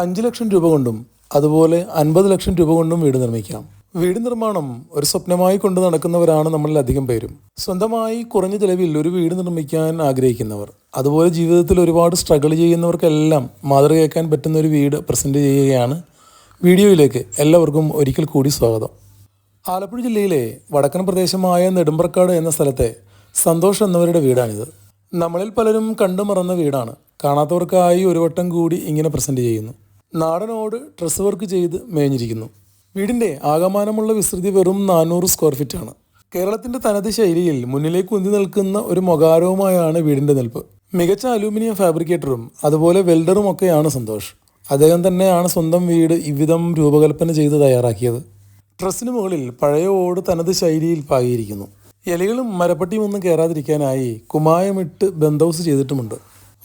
അഞ്ച് ലക്ഷം രൂപ കൊണ്ടും അതുപോലെ അൻപത് ലക്ഷം രൂപ കൊണ്ടും വീട് നിർമ്മിക്കാം. വീട് നിർമ്മാണം ഒരു സ്വപ്നമായി കൊണ്ട് നടക്കുന്നവരാണ് നമ്മളിൽ അധികം പേരും. സ്വന്തമായി കുറഞ്ഞ ചിലവിൽ ഒരു വീട് നിർമ്മിക്കാൻ ആഗ്രഹിക്കുന്നവർ അതുപോലെ ജീവിതത്തിൽ ഒരുപാട് സ്ട്രഗിൾ ചെയ്യുന്നവർക്കെല്ലാം മാതൃകയാക്കാൻ പറ്റുന്ന ഒരു വീട് പ്രസന്റ് ചെയ്യുകയാണ് വീഡിയോയിലേക്ക് എല്ലാവർക്കും ഒരിക്കൽ കൂടി സ്വാഗതം. ആലപ്പുഴ ജില്ലയിലെ വടക്കൻ പ്രദേശമായ നെടുമ്പ്രക്കാട് എന്ന സ്ഥലത്തെ സന്തോഷ് എന്നവരുടെ വീടാണിത്. നമ്മളിൽ പലരും കണ്ടു മറന്ന വീടാണ്. കാണാത്തവർക്കായി ഒരു വട്ടം കൂടി ഇങ്ങനെ പ്രസന്റ് ചെയ്യുന്നു. നാടനോട് ഡ്രസ് വർക്ക് ചെയ്ത് മേഞ്ഞിരിക്കുന്നു. വീടിന്റെ ആകമാനമുള്ള വിസ്തൃതി വെറും നാനൂറ് സ്ക്വയർ ഫീറ്റ് ആണ്. കേരളത്തിന്റെ തനത് ശൈലിയിൽ മുന്നിലേക്ക് ഉന്തി നിൽക്കുന്ന ഒരു മൊകാരവുമായാണ് വീടിന്റെ നിൽപ്പ്. മികച്ച അലൂമിനിയം ഫാബ്രിക്കേറ്ററും അതുപോലെ വെൽഡറും ഒക്കെയാണ് സന്തോഷ്. അദ്ദേഹം തന്നെയാണ് സ്വന്തം വീട് ഇവിധം രൂപകൽപ്പന ചെയ്ത് തയ്യാറാക്കിയത്. ഡ്രസ്സിന് മുകളിൽ പഴയ ഓട് തനത് ശൈലിയിൽ പാകിയിരിക്കുന്നു. ഇലകളും മരപ്പട്ടിയും ഒന്നും കയറാതിരിക്കാനായി കുമായമിട്ട് ബന്ധൗസ് ചെയ്തിട്ടുമുണ്ട്.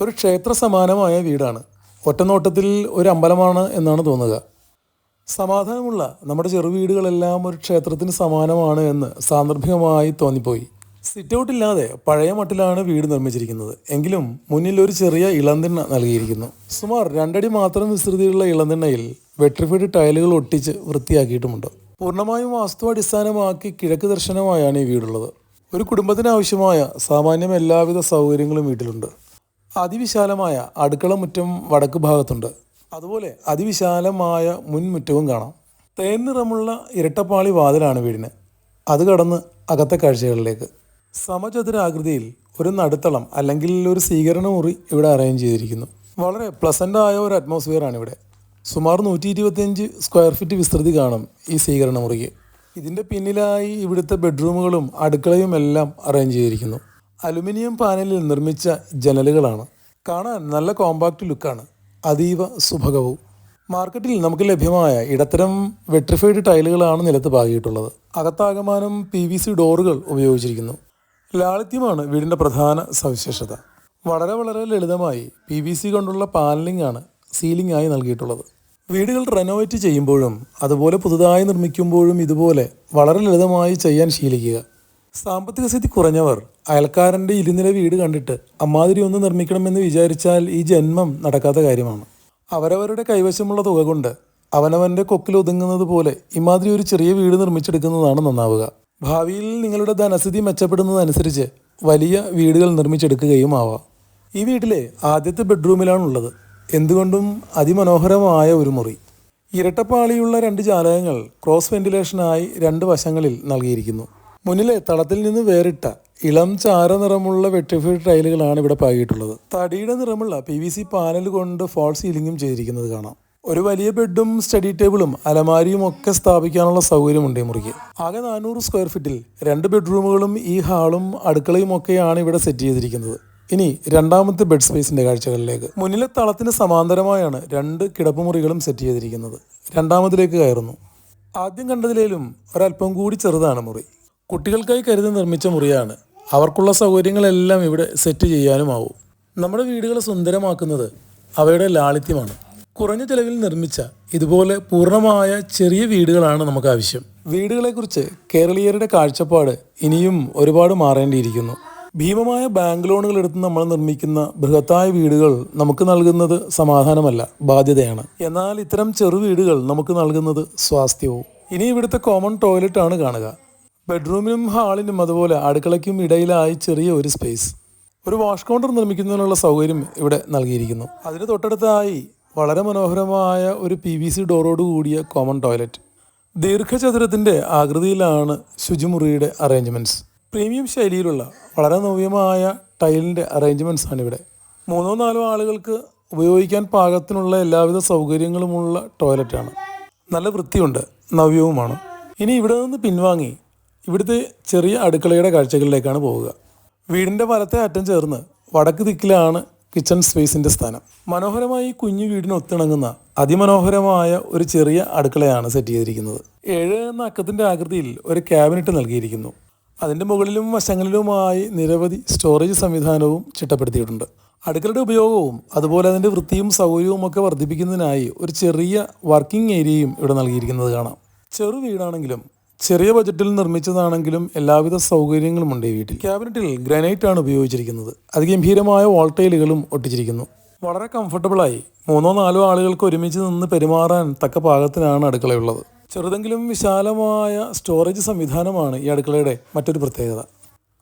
ഒരു ക്ഷേത്ര സമാനമായ വീടാണ്. ഒറ്റനോട്ടത്തിൽ ഒരു അമ്പലമാണ് എന്നാണ് തോന്നുക. സമാധാനമുള്ള നമ്മുടെ ചെറുവീടുകളെല്ലാം ഒരു ക്ഷേത്രത്തിന് സമാനമാണ് എന്ന് സാന്ദർഭികമായി തോന്നിപ്പോയി. സിറ്റ് ഔട്ട് ഇല്ലാതെ പഴയ മട്ടിലാണ് വീട് നിർമ്മിച്ചിരിക്കുന്നത്. എങ്കിലും മുന്നിൽ ഒരു ചെറിയ ഇളന്തിണ്ണ നൽകിയിരിക്കുന്നു. സുമാർ രണ്ടടി മാത്രം വിസ്തൃതിയുള്ള ഇളന്തിണ്ണയിൽ വെട്രിഫൈഡ് ടൈലുകൾ ഒട്ടിച്ച് വൃത്തിയാക്കിയിട്ടുമുണ്ട്. പൂർണമായും വാസ്തു അടിസ്ഥാനമാക്കി കിഴക്ക് ദർശനമായാണ് ഈ വീടുള്ളത്. ഒരു കുടുംബത്തിനാവശ്യമായ സാമാന്യം എല്ലാവിധ സൗകര്യങ്ങളും വീട്ടിലുണ്ട്. അതിവിശാലമായ അടുക്കള മുറ്റം വടക്ക് ഭാഗത്തുണ്ട്. അതുപോലെ അതിവിശാലമായ മുൻമുറ്റവും കാണാം. തേൻ നിറമുള്ള ഇരട്ടപ്പാളി വാതിലാണ് വീടിന്. അത് കടന്ന് അകത്തെ കാഴ്ചകളിലേക്ക്. സമചതുരാകൃതിയിൽ ഒരു നടുത്തളം അല്ലെങ്കിൽ ഒരു സ്വീകരണ മുറി ഇവിടെ അറേഞ്ച് ചെയ്തിരിക്കുന്നു. വളരെ പ്ലസന്റായ ഒരു അറ്റ്മോസ്ഫിയർ ആണ് ഇവിടെ. സുമാർ നൂറ്റി ഇരുപത്തിയഞ്ച് സ്ക്വയർ ഫീറ്റ് വിസ്തൃതി കാണും ഈ സ്വീകരണ മുറിക്ക് ഇതിന്റെ പിന്നിലായി ഇവിടുത്തെ ബെഡ്റൂമുകളും അടുക്കളയും എല്ലാം അറേഞ്ച് ചെയ്തിരിക്കുന്നു. അലുമിനിയം പാനലിൽ നിർമ്മിച്ച ജനലുകളാണ്. കാണാൻ നല്ല കോമ്പാക്റ്റ് ലുക്കാണ്. അതീവ സുഭകവും. മാർക്കറ്റിൽ നമുക്ക് ലഭ്യമായ ഇടത്തരം വെട്രിഫൈഡ് ടൈലുകളാണ് നിലത്ത് പാകിയിട്ടുള്ളത്. അകത്താകമാനം പി വി സി ഡോറുകൾ ഉപയോഗിച്ചിരിക്കുന്നു. ലാളിത്യമാണ് വീടിന്റെ പ്രധാന സവിശേഷത. വളരെ വളരെ ലളിതമായി പി വി സി കൊണ്ടുള്ള പാനലിംഗ് ആണ് സീലിംഗ് ആയി നൽകിയിട്ടുള്ളത്. വീടുകൾ റെനോവേറ്റ് ചെയ്യുമ്പോഴും അതുപോലെ പുതുതായി നിർമ്മിക്കുമ്പോഴും ഇതുപോലെ വളരെ ലളിതമായി ചെയ്യാൻ ശീലിക്കുക. സാമ്പത്തിക സ്ഥിതി കുറഞ്ഞവർ അയൽക്കാരന്റെ ഇരുനില വീട് കണ്ടിട്ട് അമ്മാതിരി ഒന്ന് നിർമ്മിക്കണമെന്ന് വിചാരിച്ചാൽ ഈ ജന്മം നടക്കാത്ത കാര്യമാണ്. അവരവരുടെ കൈവശമുള്ള തുക കൊണ്ട് അവനവന്റെ കൊക്കിൽ ഒതുങ്ങുന്നത് പോലെ ഇമാതിരി ഒരു ചെറിയ വീട് നിർമ്മിച്ചെടുക്കുന്നതാണ് നന്നാവുക. ഭാവിയിൽ നിങ്ങളുടെ ധനസ്ഥിതി മെച്ചപ്പെടുന്നതനുസരിച്ച് വലിയ വീടുകൾ നിർമ്മിച്ചെടുക്കുകയും ആവാം. ഈ വീട്ടിലെ ആദ്യത്തെ ബെഡ്റൂമിലാണുള്ളത്. എന്തുകൊണ്ടും അതിമനോഹരമായ ഒരു മുറി. ഇരട്ടപ്പാളിയുള്ള രണ്ട് ജാലകങ്ങൾ ക്രോസ് വെന്റിലേഷനായി രണ്ട് വശങ്ങളിൽ നൽകിയിരിക്കുന്നു. മുന്നിലെ തളത്തിൽ നിന്ന് വേറിട്ട ഇളം ചാര നിറമുള്ള വെട്രിഫൈഡ് ടൈലുകളാണ് ഇവിടെ പാകിയിട്ടുള്ളത്. തടിയുടെ നിറമുള്ള പി വി സി പാനൽ കൊണ്ട് ഫോൾ സീലിംഗും ചെയ്തിരിക്കുന്നത് കാണാം. ഒരു വലിയ ബെഡും സ്റ്റഡി ടേബിളും അലമാരിയും ഒക്കെ സ്ഥാപിക്കാനുള്ള സൗകര്യമുണ്ട് ഈ മുറിക്ക്. ആകെ നാനൂറ് സ്ക്വയർ ഫീറ്റിൽ രണ്ട് ബെഡ്റൂമുകളും ഈ ഹാളും അടുക്കളയും ഒക്കെയാണ് ഇവിടെ സെറ്റ് ചെയ്തിരിക്കുന്നത്. ഇനി രണ്ടാമത്തെ ബെഡ് സ്പേസിന്റെ കാഴ്ചകളിലേക്ക്. മുന്നിലെ തളത്തിന് സമാന്തരമായാണ് രണ്ട് കിടപ്പുമുറികളും സെറ്റ് ചെയ്തിരിക്കുന്നത്. രണ്ടാമതിലേക്ക് കയറുന്നു. ആദ്യം കണ്ടതിലേലും ഒരല്പം കൂടി ചെറുതാണ് മുറി. കുട്ടികൾക്കായി കരുതി നിർമ്മിച്ച മുറിയാണ്. അവർക്കുള്ള സൗകര്യങ്ങളെല്ലാം ഇവിടെ സെറ്റ് ചെയ്യാനുമാവും. നമ്മുടെ വീടുകൾ സുന്ദരമാക്കുന്നത് അവയുടെ ലാളിത്യമാണ്. കുറഞ്ഞ ചിലവിൽ നിർമ്മിച്ച ഇതുപോലെ പൂർണമായ ചെറിയ വീടുകളാണ് നമുക്ക് ആവശ്യം. വീടുകളെക്കുറിച്ച് കേരളീയരുടെ കാഴ്ചപ്പാട് ഇനിയും ഒരുപാട് മാറേണ്ടിയിരിക്കുന്നു. ഭീമമായ ബാങ്ക് ലോണുകൾ എടുത്ത് നമ്മൾ നിർമ്മിക്കുന്ന ബൃഹത്തായ വീടുകൾ നമുക്ക് നൽകുന്നത് സമാധാനമല്ല ബാധ്യതയാണ്. എന്നാൽ ഇത്തരം ചെറു വീടുകൾ നമുക്ക് നൽകുന്നത് സ്വാസ്ഥ്യവും. ഇനി ഇവിടുത്തെ കോമൺ ടോയ്ലറ്റാണ് കാണുക. ബെഡ്റൂമിനും ഹാളിനും അതുപോലെ അടുക്കളയ്ക്കും ഇടയിലായി ചെറിയ ഒരു സ്പേസ്. ഒരു വാഷ് കൗണ്ടർ നിർമ്മിക്കുന്നതിനുള്ള സൗകര്യം ഇവിടെ നൽകിയിരിക്കുന്നു. അതിന് തൊട്ടടുത്തായി വളരെ മനോഹരമായ ഒരു പി വി സി ഡോറോട് കൂടിയ കോമൺ ടോയ്ലറ്റ് ദീർഘചതുരത്തിന്റെ ആകൃതിയിലാണ് ശുചിമുറിയുടെ അറേഞ്ച്മെന്റ്സ് പ്രീമിയം ശൈലിയിലുള്ള വളരെ നവ്യമായ ടൈലിന്റെ അറേഞ്ച്മെന്റ്സ് ആണ് ഇവിടെ മൂന്നോ നാലോ ആളുകൾക്ക് ഉപയോഗിക്കാൻ പാകത്തിനുള്ള എല്ലാവിധ സൗകര്യങ്ങളുമുള്ള ടോയ്ലറ്റാണ് നല്ല വൃത്തിയുണ്ട് നവ്യവുമാണ്. ഇനി ഇവിടെ നിന്ന് പിൻവാങ്ങി ഇവിടുത്തെ ചെറിയ അടുക്കളയുടെ കാഴ്ചകളിലേക്കാണ് പോവുക. വീടിന്റെ വലത്തെ അറ്റം ചേർന്ന് വടക്ക് ദിക്കിലാണ് കിച്ചൺ സ്പേസിന്റെ സ്ഥാനം. മനോഹരമായി കുഞ്ഞു വീടിന് ഒത്തിണങ്ങുന്ന അതിമനോഹരമായ ഒരു ചെറിയ അടുക്കളയാണ് സെറ്റ് ചെയ്തിരിക്കുന്നത്. ഏഴ് എന്ന അക്കത്തിന്റെ ആകൃതിയിൽ ഒരു ക്യാബിനറ്റ് നൽകിയിരിക്കുന്നു. അതിന്റെ മുകളിലും വശങ്ങളിലുമായി നിരവധി സ്റ്റോറേജ് സംവിധാനവും ചിട്ടപ്പെടുത്തിയിട്ടുണ്ട്. അടുക്കളയുടെ ഉപയോഗവും അതുപോലെ അതിന്റെ വൃത്തിയും സൗകര്യവും ഒക്കെ വർദ്ധിപ്പിക്കുന്നതിനായി ഒരു ചെറിയ വർക്കിംഗ് ഏരിയയും ഇവിടെ നൽകിയിരിക്കുന്നത് കാണാം. ചെറു വീടാണെങ്കിലും ചെറിയ ബജറ്റിൽ നിർമ്മിച്ചതാണെങ്കിലും എല്ലാവിധ സൗകര്യങ്ങളുമുണ്ട് ഈ വീട്ടിൽ. ക്യാബിനറ്റിൽ ഗ്രാനൈറ്റ് ആണ് ഉപയോഗിച്ചിരിക്കുന്നത്. അതിഗംഭീരമായ വോൾട്ടൈലുകളും ഒട്ടിച്ചിരിക്കുന്നു. വളരെ കംഫർട്ടബിളായി മൂന്നോ നാലോ ആളുകൾക്ക് ഒരുമിച്ച് നിന്ന് പെരുമാറാൻ തക്ക പാകത്തിനാണ് അടുക്കളയുള്ളത്. ചെറുതെങ്കിലും വിശാലമായ സ്റ്റോറേജ് സംവിധാനമാണ് ഈ അടുക്കളയുടെ മറ്റൊരു പ്രത്യേകത.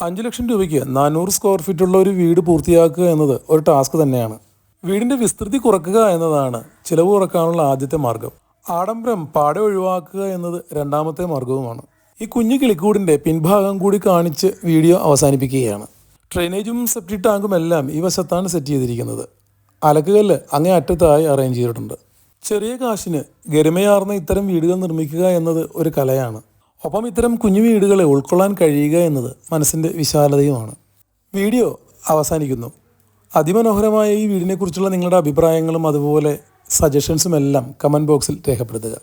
അഞ്ച് ലക്ഷം രൂപയ്ക്ക് നാനൂറ് സ്ക്വയർ ഫീറ്റ് ഉള്ള ഒരു വീട് പൂർത്തിയാക്കുക എന്നത് ഒരു ടാസ്ക് തന്നെയാണ്. വീടിന്റെ വിസ്തൃതി കുറക്കുക എന്നതാണ് ചിലവ് കുറക്കാനുള്ള ആദ്യത്തെ മാർഗം. ആഡംബരം പാടെ ഒഴിവാക്കുക എന്നത് രണ്ടാമത്തെ മാർഗവുമാണ്. ഈ കുഞ്ഞു കിളിക്കൂടിന്റെ പിൻഭാഗം കൂടി കാണിച്ച് വീഡിയോ അവസാനിപ്പിക്കുകയാണ്. ഡ്രെയിനേജും സെപ്റ്റി ടാങ്കും എല്ലാം ഈ വശത്താണ് സെറ്റ് ചെയ്തിരിക്കുന്നത്. അലക്കുകല്ല് അങ്ങേ അറ്റത്തായി അറേഞ്ച് ചെയ്തിട്ടുണ്ട്. ചെറിയ കാശിന് ഗരിമയാർന്ന ഇത്തരം വീടുകൾ നിർമ്മിക്കുക എന്നത് ഒരു കലയാണ്. ഒപ്പം ഇത്തരം കുഞ്ഞു വീടുകളെ ഉൾക്കൊള്ളാൻ കഴിയുക എന്നത് മനസ്സിന്റെ വിശാലതയുമാണ്. വീഡിയോ അവസാനിക്കുന്നു. അതിമനോഹരമായ ഈ വീടിനെക്കുറിച്ചുള്ള നിങ്ങളുടെ അഭിപ്രായങ്ങളും അതുപോലെ സജഷൻസും എല്ലാം കമന്റ് ബോക്സിൽ രേഖപ്പെടുത്തുക.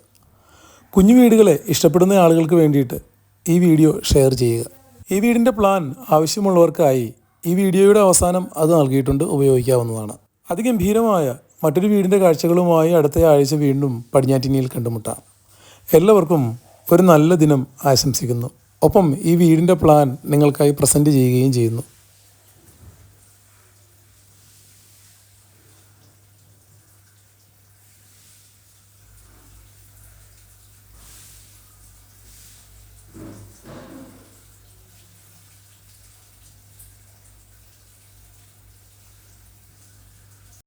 കുഞ്ഞു വീടുകളെ ഇഷ്ടപ്പെടുന്ന ആളുകൾക്ക് വേണ്ടിയിട്ട് ഈ വീഡിയോ ഷെയർ ചെയ്യുക. ഈ വീടിന്റെ പ്ലാൻ ആവശ്യമുള്ളവർക്കായി ഈ വീഡിയോയുടെ അവസാനം അത് നൽകിയിട്ടുണ്ട് ഉപയോഗിക്കാവുന്നതാണ്. അതിഗംഭീരമായ മറ്റൊരു വീടിന്റെ കാഴ്ചകളുമായി അടുത്ത ആഴ്ച വീണ്ടും പടിഞ്ഞാറ്റിനിയിൽ കണ്ടുമുട്ടാം. എല്ലാവർക്കും ഒരു നല്ല ദിനം ആശംസിക്കുന്നു. ഒപ്പം ഈ വീടിന്റെ പ്ലാൻ നിങ്ങൾക്കായി പ്രസന്റ് ചെയ്യുകയും ചെയ്യുന്നു.